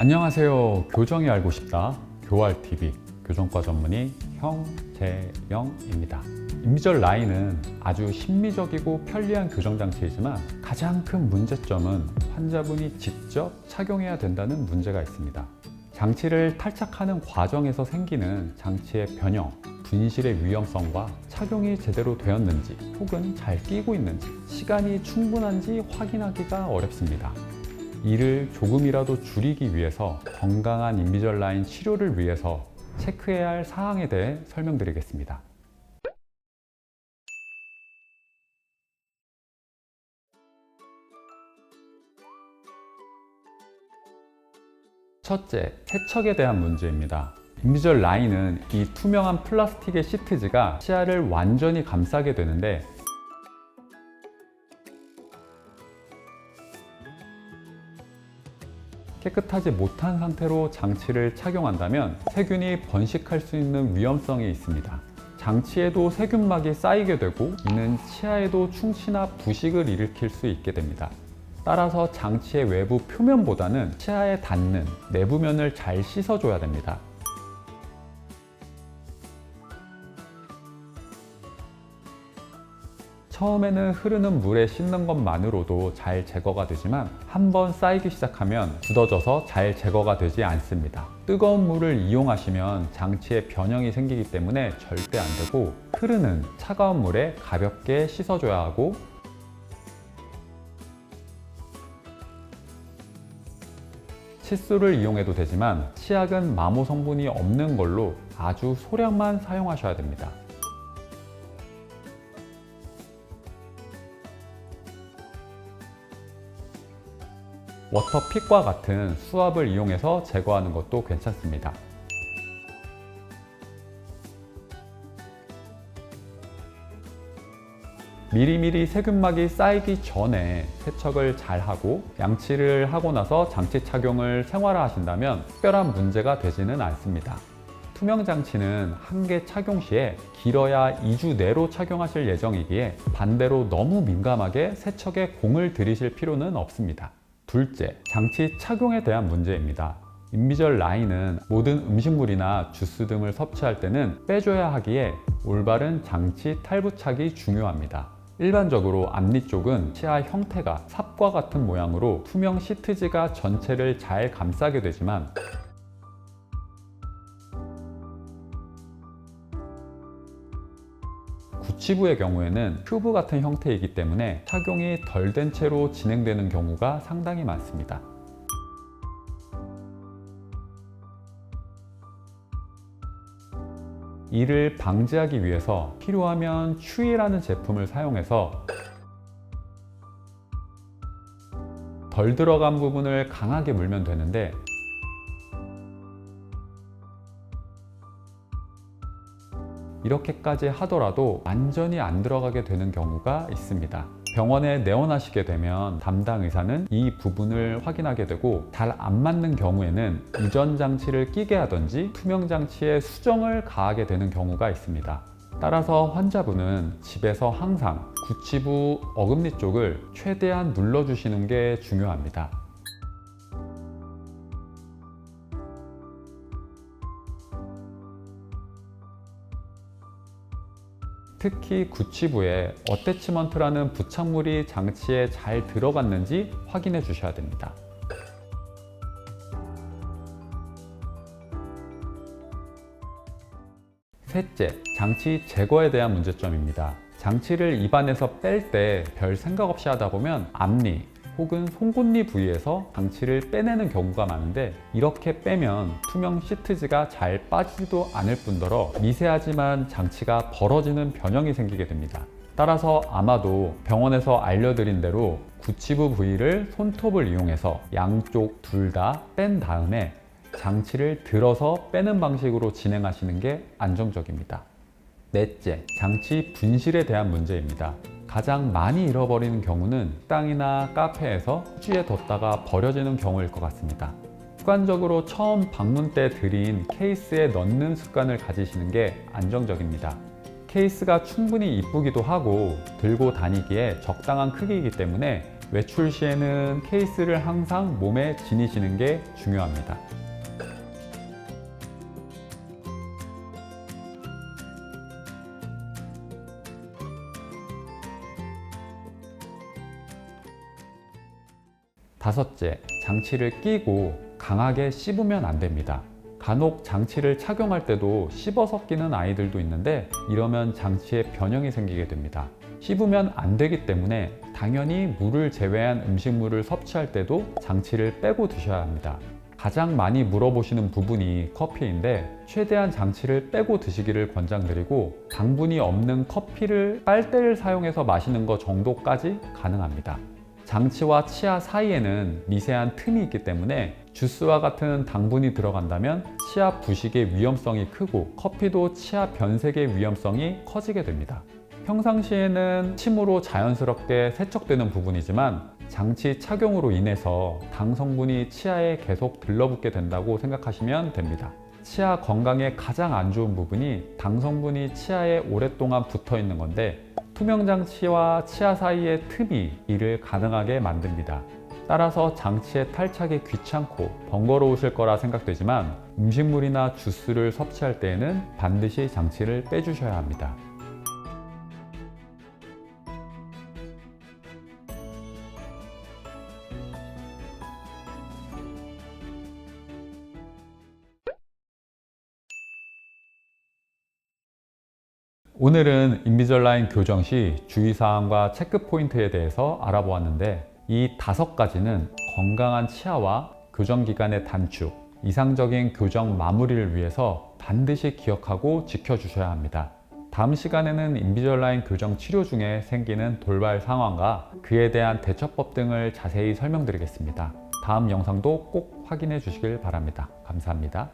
안녕하세요. 교정이 알고 싶다. 교활TV 교정과 전문의 형재영입니다. 인비절 라인은 아주 심미적이고 편리한 교정 장치이지만 가장 큰 문제점은 환자분이 직접 착용해야 된다는 문제가 있습니다. 장치를 탈착하는 과정에서 생기는 장치의 변형, 분실의 위험성과 착용이 제대로 되었는지 혹은 잘 끼고 있는지 시간이 충분한지 확인하기가 어렵습니다. 이를 조금이라도 줄이기 위해서 건강한 인비절 라인 치료를 위해서 체크해야 할 사항에 대해 설명드리겠습니다. 첫째, 세척에 대한 문제입니다. 인비절 라인은 이 투명한 플라스틱의 시트지가 치아를 완전히 감싸게 되는데 깨끗하지 못한 상태로 장치를 착용한다면 세균이 번식할 수 있는 위험성이 있습니다. 장치에도 세균막이 쌓이게 되고 이는 치아에도 충치나 부식을 일으킬 수 있게 됩니다. 따라서 장치의 외부 표면보다는 치아에 닿는 내부면을 잘 씻어줘야 됩니다. 처음에는 흐르는 물에 씻는 것만으로도 잘 제거가 되지만 한번 쌓이기 시작하면 굳어져서 잘 제거가 되지 않습니다. 뜨거운 물을 이용하시면 장치에 변형이 생기기 때문에 절대 안 되고 흐르는 차가운 물에 가볍게 씻어줘야 하고 칫솔을 이용해도 되지만 치약은 마모 성분이 없는 걸로 아주 소량만 사용하셔야 됩니다. 워터픽과 같은 수압을 이용해서 제거하는 것도 괜찮습니다. 미리미리 세균막이 쌓이기 전에 세척을 잘 하고 양치를 하고 나서 장치 착용을 생활화 하신다면 특별한 문제가 되지는 않습니다. 투명 장치는 한 개 착용 시에 길어야 2주 내로 착용하실 예정이기에 반대로 너무 민감하게 세척에 공을 들이실 필요는 없습니다. 둘째, 장치 착용에 대한 문제입니다. 인비절 라인은 모든 음식물이나 주스 등을 섭취할 때는 빼줘야 하기에 올바른 장치 탈부착이 중요합니다. 일반적으로 앞니 쪽은 치아 형태가 삽과 같은 모양으로 투명 시트지가 전체를 잘 감싸게 되지만 구치부의 경우에는 큐브 같은 형태이기 때문에 착용이 덜 된 채로 진행되는 경우가 상당히 많습니다. 이를 방지하기 위해서 필요하면 추이라는 제품을 사용해서 덜 들어간 부분을 강하게 물면 되는데 이렇게까지 하더라도 완전히 안 들어가게 되는 경우가 있습니다. 병원에 내원하시게 되면 담당 의사는 이 부분을 확인하게 되고 잘 안 맞는 경우에는 이전 장치를 끼게 하든지 투명 장치에 수정을 가하게 되는 경우가 있습니다. 따라서 환자분은 집에서 항상 구치부 어금니 쪽을 최대한 눌러주시는 게 중요합니다. 특히 구치부에 어태치먼트라는 부착물이 장치에 잘 들어갔는지 확인해 주셔야 됩니다. 셋째, 장치 제거에 대한 문제점입니다. 장치를 입안에서 뺄 때 별 생각 없이 하다 보면 앞니 혹은 송곳니 부위에서 장치를 빼내는 경우가 많은데 이렇게 빼면 투명 시트지가 잘 빠지지도 않을 뿐더러 미세하지만 장치가 벌어지는 변형이 생기게 됩니다. 따라서 아마도 병원에서 알려드린 대로 구치부 부위를 손톱을 이용해서 양쪽 둘 다 뺀 다음에 장치를 들어서 빼는 방식으로 진행하시는 게 안정적입니다. 넷째, 장치 분실에 대한 문제입니다. 가장 많이 잃어버리는 경우는 식당이나 카페에서 휴지에 뒀다가 버려지는 경우일 것 같습니다. 습관적으로 처음 방문 때 드린 케이스에 넣는 습관을 가지시는 게 안정적입니다. 케이스가 충분히 이쁘기도 하고 들고 다니기에 적당한 크기이기 때문에 외출 시에는 케이스를 항상 몸에 지니시는 게 중요합니다. 다섯째, 장치를 끼고 강하게 씹으면 안 됩니다. 간혹 장치를 착용할 때도 씹어서 끼는 아이들도 있는데 이러면 장치에 변형이 생기게 됩니다. 씹으면 안 되기 때문에 당연히 물을 제외한 음식물을 섭취할 때도 장치를 빼고 드셔야 합니다. 가장 많이 물어보시는 부분이 커피인데 최대한 장치를 빼고 드시기를 권장드리고 당분이 없는 커피를 빨대를 사용해서 마시는 것 정도까지 가능합니다. 장치와 치아 사이에는 미세한 틈이 있기 때문에 주스와 같은 당분이 들어간다면 치아 부식의 위험성이 크고 커피도 치아 변색의 위험성이 커지게 됩니다. 평상시에는 침으로 자연스럽게 세척되는 부분이지만 장치 착용으로 인해서 당 성분이 치아에 계속 들러붙게 된다고 생각하시면 됩니다. 치아 건강에 가장 안 좋은 부분이 당 성분이 치아에 오랫동안 붙어 있는 건데 투명 장치와 치아 사이의 틈이 이를 가능하게 만듭니다. 따라서 장치의 탈착이 귀찮고 번거로우실 거라 생각되지만 음식물이나 주스를 섭취할 때에는 반드시 장치를 빼주셔야 합니다. 오늘은 인비절라인 교정 시 주의사항과 체크 포인트에 대해서 알아보았는데 이 다섯 가지는 건강한 치아와 교정 기간의 단축, 이상적인 교정 마무리를 위해서 반드시 기억하고 지켜주셔야 합니다. 다음 시간에는 인비절라인 교정 치료 중에 생기는 돌발 상황과 그에 대한 대처법 등을 자세히 설명드리겠습니다. 다음 영상도 꼭 확인해 주시길 바랍니다. 감사합니다.